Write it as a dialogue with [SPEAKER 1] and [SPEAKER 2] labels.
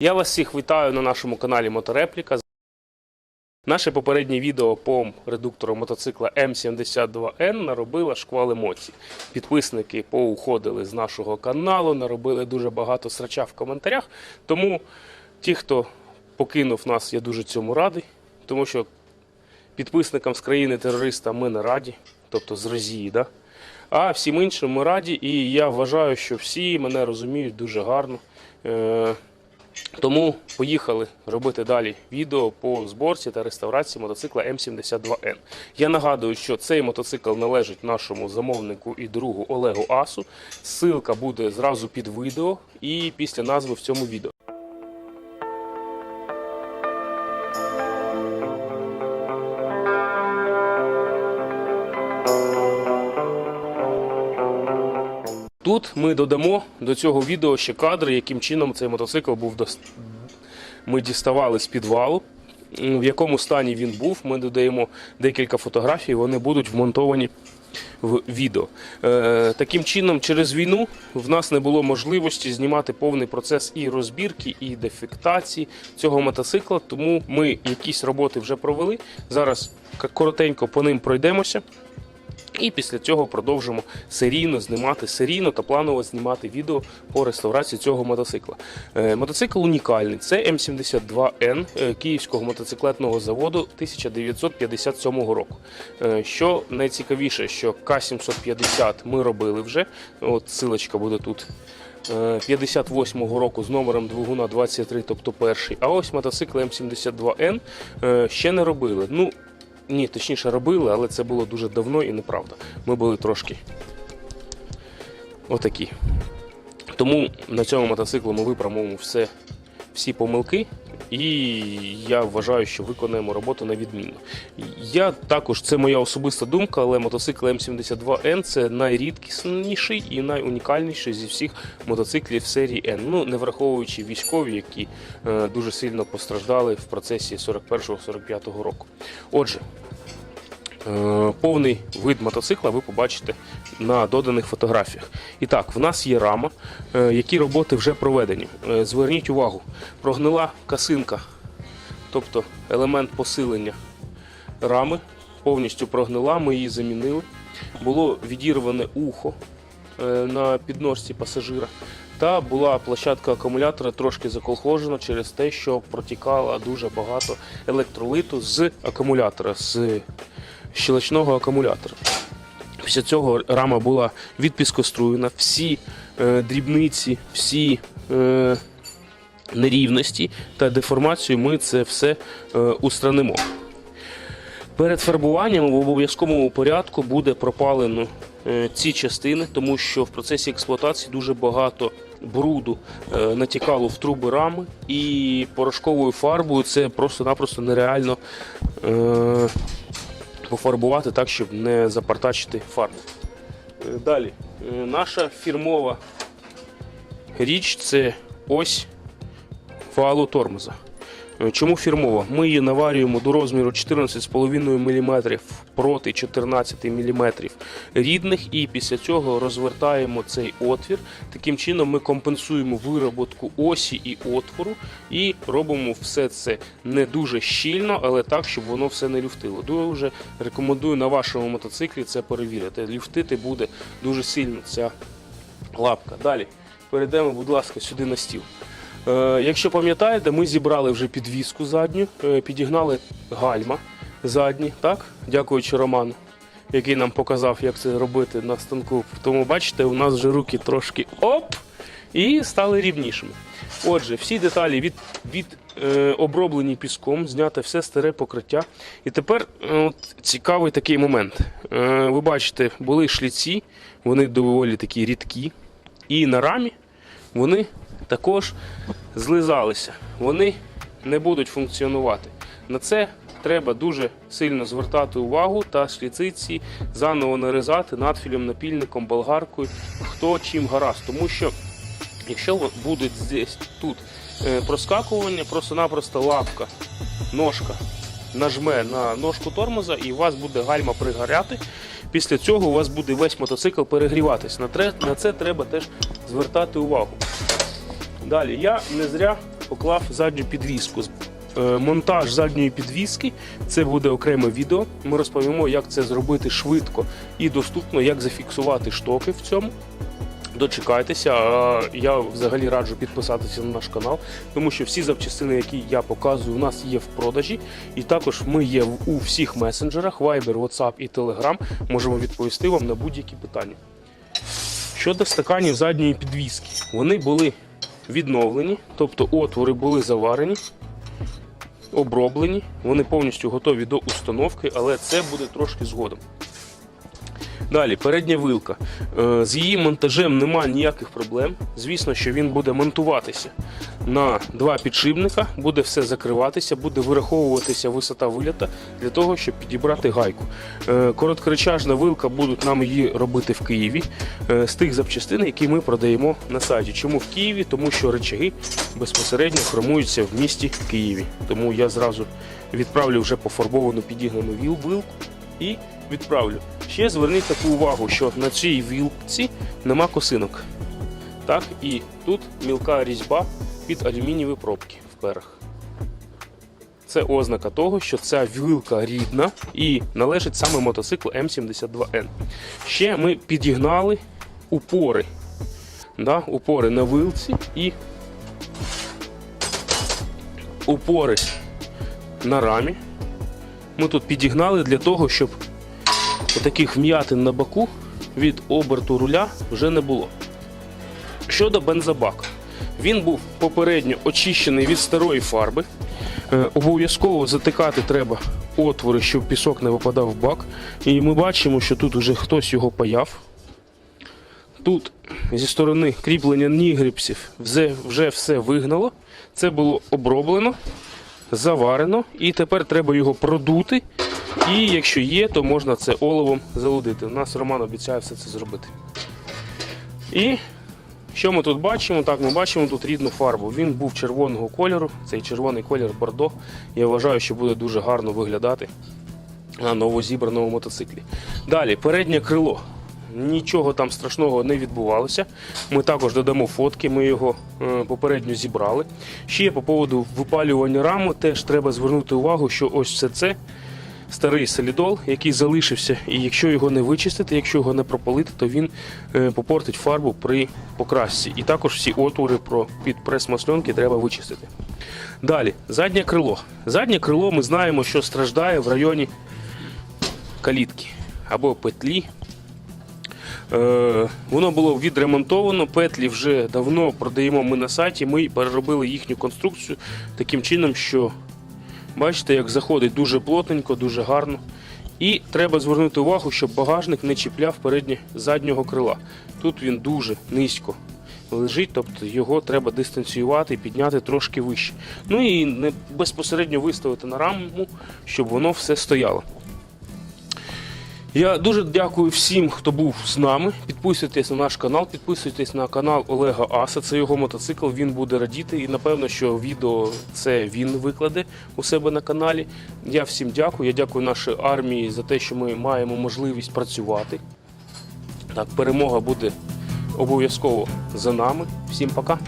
[SPEAKER 1] Я вас всіх вітаю на нашому каналі Моторепліка. Наше попереднє відео по редуктору мотоцикла М72N наробило шквал емоцій. Підписники поуходили з нашого каналу, наробили дуже багато срача в коментарях. Тому ті, хто покинув нас, я дуже цьому радий, тому що підписникам з країни терориста ми не раді, тобто з Росії, да? а всім іншим ми раді, і я вважаю, що всі мене розуміють дуже гарно. Тому поїхали робити далі відео по зборці та реставрації мотоцикла М72Н. Я нагадую, що цей мотоцикл належить нашому замовнику і другу Олегу Асу. Ссылка буде зразу під відео і після назви в цьому відео. Тут ми додамо до цього відео ще кадри, яким чином цей мотоцикл був дос... ми діставали з підвалу. В якому стані він був, ми додаємо декілька фотографій, вони будуть вмонтовані в відео. Е, таким чином, через війну в нас не було можливості знімати повний процес і розбірки, і дефектації цього мотоцикла, тому ми якісь роботи вже провели. Зараз коротенько по ним пройдемося. І після цього продовжимо серійно знімати серійно та планово знімати відео по реставрації цього мотоцикла. Е, мотоцикл унікальний. Це М72Н е, Київського мотоциклетного заводу 1957 року. Е, що найцікавіше, що К750 ми робили вже. От силочка буде тут. Е, 58-го року з номером двигуна 23, тобто перший. А ось мотоцикл М72Н е, ще не робили. Ну, ні, точніше робили, але це було дуже давно і неправда. Ми були трошки отакі. Тому на цьому мотоциклу ми виправимо все, всі помилки, і я вважаю, що виконаємо роботу на відмінно. Я також, це моя особиста думка, але мотоцикл М72Н це найрідкісніший і найунікальніший зі всіх мотоциклів серії N. Ну, не враховуючи військові, які е, дуже сильно постраждали в процесі 41-45 року. Отже, Повний вид мотоцикла ви побачите на доданих фотографіях. І так, в нас є рама, е, які роботи вже проведені. Е, Зверніть увагу, прогнила касинка, тобто елемент посилення рами, повністю прогнила, ми її замінили. Було відірване ухо е, на підножці пасажира. Та була площадка акумулятора трошки заколхожена через те, що протікало дуже багато електролиту з акумулятора, з щелочного акумулятора. Після цього рама була відпіскоструєна, всі е, дрібниці, всі е, нерівності та деформацію ми це все е, устранимо. Перед фарбуванням в обов'язковому порядку буде пропалено е, ці частини, тому що в процесі експлуатації дуже багато бруду е, натікало в труби рами, і порошковою фарбою це просто-напросто нереально е, пофарбувати так, щоб не запартачити фарбу. Е, Далі, е, наша фірмова річ це ось фалу тормоза. Е, Чому фірмова? Ми її наварюємо до розміру 14,5 мм проти 14 мм рідних, і після цього розвертаємо цей отвір. Таким чином ми компенсуємо вироботку осі і отвору і робимо все це не дуже щільно, але так, щоб воно все не люфтило. Дуже рекомендую на вашому мотоциклі це перевірити. Люфтити буде дуже сильно ця лапка. Далі перейдемо, будь ласка, сюди на стіл. Е, якщо пам'ятаєте, ми зібрали вже підвіску задню, е, підігнали гальма задні, так? Дякуючи Роману, який нам показав, як це робити на станку. Тому бачите, у нас вже руки трошки оп! І стали рівнішими. Отже, всі деталі від, від е, оброблені піском, зняте все старе покриття. І тепер е, от, цікавий такий момент. Е, ви бачите, були шліці, вони доволі такі рідкі. І на рамі вони також злизалися. Вони не будуть функціонувати. На це треба дуже сильно звертати увагу та шліциці заново нарізати надфілем, напільником, болгаркою, хто чим гаразд. Тому що якщо буде здесь тут е, проскакування, просто-напросто лапка, ножка нажме на ножку тормоза і у вас буде гальма пригоряти. Після цього у вас буде весь мотоцикл перегріватись. На це треба теж звертати увагу. Далі, я не зря поклав задню підвіску. Е, Монтаж задньої підвіски це буде окреме відео. Ми розповімо, як це зробити швидко і доступно, як зафіксувати штоки в цьому. Дочекайтеся, я взагалі раджу підписатися на наш канал, тому що всі запчастини, які я показую, у нас є в продажі, і також ми є у всіх месенджерах Viber, WhatsApp і Telegram. Можемо відповісти вам на будь-які питання. Щодо стаканів задньої підвіски, вони були відновлені, тобто отвори були заварені, оброблені, вони повністю готові до установки, але це буде трошки згодом. Далі, передня вилка. Е, З її монтажем немає ніяких проблем. Звісно, що він буде монтуватися на два підшипника, буде все закриватися, буде вираховуватися висота вилята для того, щоб підібрати гайку. Е, Короткоречажна вилка будуть нам її робити в Києві е, з тих запчастин, які ми продаємо на сайті. Чому в Києві? Тому що речаги безпосередньо формуються в місті Києві. Тому я зразу відправлю вже пофарбовану підігнану вилку і відправлю. Ще зверніть таку увагу, що на цій вілці нема косинок. Так, і тут мілка різьба під алюмінієві пробки вперх. Це ознака того, що ця вілка рідна і належить саме мотоциклу М72Н. Ще ми підігнали упори. Да, упори на вилці і упори на рамі. Ми тут підігнали для того, щоб таких вм'ятин на боку від оберту руля вже не було. Щодо бензобака, він був попередньо очищений від старої фарби. Е, Обов'язково затикати треба отвори, щоб пісок не випадав в бак. І ми бачимо, що тут вже хтось його паяв. Тут зі сторони кріплення нігріпсів вже, вже все вигнало. Це було оброблено, заварено, і тепер треба його продути. І якщо є, то можна це оловом залудити. У нас Роман обіцяє все це зробити. І що ми тут бачимо? Так, ми бачимо тут рідну фарбу. Він був червоного кольору, цей червоний колір бордо. Я вважаю, що буде дуже гарно виглядати на новозібраному мотоциклі. Далі, переднє крило. Нічого там страшного не відбувалося. Ми також додамо фотки, ми його е, попередньо зібрали. Ще по поводу випалювання раму теж треба звернути увагу, що ось все це старий солідол, який залишився, і якщо його не вичистити, якщо його не пропалити, то він е, попортить фарбу при покрасці. І також всі отвори під прес масльонки треба вичистити. Далі, заднє крило. Заднє крило ми знаємо, що страждає в районі калітки або петлі. Е, воно було відремонтовано, петлі вже давно продаємо ми на сайті. Ми переробили їхню конструкцію таким чином, що бачите, як заходить дуже плотненько, дуже гарно. І треба звернути увагу, щоб багажник не чіпляв переднє заднього крила. Тут він дуже низько лежить, тобто його треба дистанціювати і підняти трошки вище. Ну і не безпосередньо виставити на раму, щоб воно все стояло. Я дуже дякую всім, хто був з нами. Підписуйтесь на наш канал, підписуйтесь на канал Олега Аса. Це його мотоцикл. Він буде радіти. І напевно, що відео це він викладе у себе на каналі. Я всім дякую. Я дякую нашій армії за те, що ми маємо можливість працювати. Так, перемога буде обов'язково за нами. Всім пока.